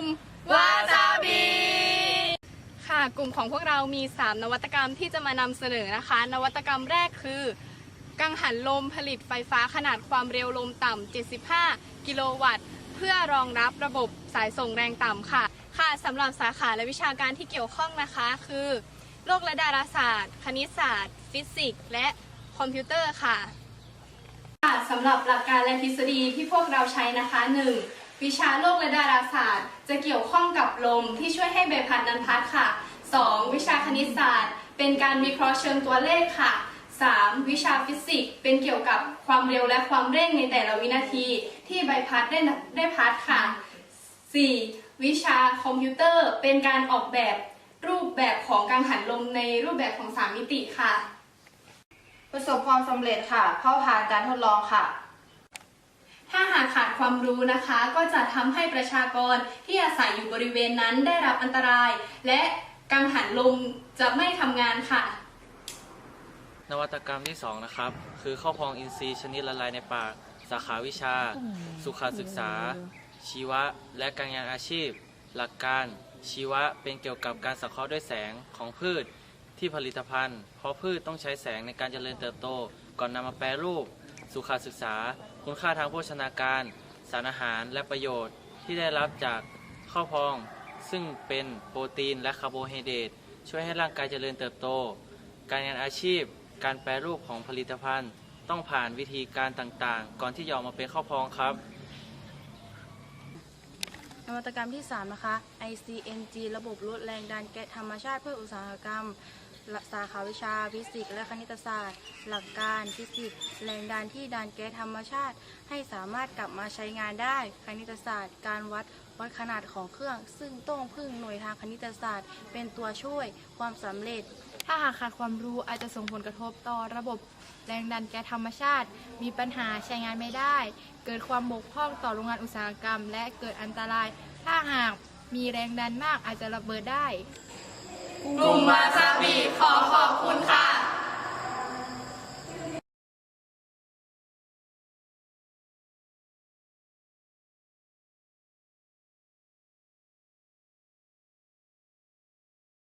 ลุ่มวาซาบิค่ะกลุ่มของพวกเรามี 3 นวัตกรรมที่จะมานำเสนอนะคะ นวัตกรรมแรกคือ กังหันลมผลิตไฟฟ้าขนาดความเร็วลมต่ำ 75 กิโลวัตต์ เพื่อรองรับระบบสายส่งแรงต่ำค่ะ ค่ะสำหรับสาขาและวิชาการที่เกี่ยวข้องนะคะ คือ โลกและดาราศาสตร์ คณิตศาสตร์ ฟิสิกส์ และคอมพิวเตอร์ค่ะค่ะสำหรับหลักการและทฤษฎีที่พวกเราใช้นะคะ 1. วิชาโลกและดาราศาสตร์ จะเกี่ยวข้องกับลมที่ช่วยให้ใบพัดนั้นพัดค่ะ 2. วิชาคณิตศาสตร์ เป็นการวิเคราะห์เชิงตัวเลขค่ะ 3. วิชาฟิสิกส์เป็นเกี่ยวกับความเร็วและความเร่งในแต่ละวินาที ที่ใบพัดได้ได้พัดค่ะ 4. วิชาคอมพิวเตอร์ เป็นการออกแบบรูปแบบของกังหันลมในรูปแบบของ 3 มิติค่ะ ประสบความสำเร็จค่ะเพราะผ่านการทดลองค่ะ ถ้าหากขาดความรู้นะคะ ก็จะทำให้ประชากรที่อาศัยอยู่บริเวณนั้นได้รับอันตราย และกังหันลมจะไม่ทำงานค่ะ นวัตกรรมที่ 2 นะครับ คือข้าวพองอินทรีย์ชนิดละลายในปาก สาขาวิชา สุขศึกษา ชีวะ และการงานอาชีพ หลักการ ชีวะเป็นเกี่ยวกับการสังเคราะห์ด้วยแสงของพืชที่ผลิตภัณฑ์ เพราะพืชต้องใช้แสงในการเจริญเติบโต ก่อนนำมาแปรรูป สุขศึกษา คุณค่าทางโภชนาการ สารอาหารและประโยชน์ที่ได้รับจากข้าวพอง ซึ่งเป็นโปรตีนและคาร์โบไฮเดรตช่วยให้ร่างกายเจริญเติบโต การงานอาชีพ การแปรรูปของผลิตภัณฑ์ ต้องผ่านวิธีการต่างๆ ก่อนที่จะออกมาเป็นข้าวพองครับนวัตกรรมที่ 3 นะคะ ICNG ระบบลดแรงดันแก๊สธรรมชาติเพื่ออุตสาหกรรม สาขาวิชาฟิสิกส์และคณิตศาสตร์ หลักการฟิสิกส์แรงดันที่ดันแก๊สธรรมชาติ ให้สามารถกลับมาใช้งานได้ คณิตศาสตร์ การวัดวัดขนาดของเครื่อง ซึ่งต้องพึ่งหน่วยทางคณิตศาสตร์ เป็นตัวช่วยความสำเร็จ ถ้าหากขาดความรู้อาจจะส่งผลกระทบต่อระบบแรงดันแก๊สธรรมชาติ มีปัญหาใช้งานไม่ได้ เกิดความบกพร่องต่อโรงงานอุตสาหกรรม และเกิดอันตราย ถ้าหากมีแรงดันมากอาจจะระเบิดได้ กลุ่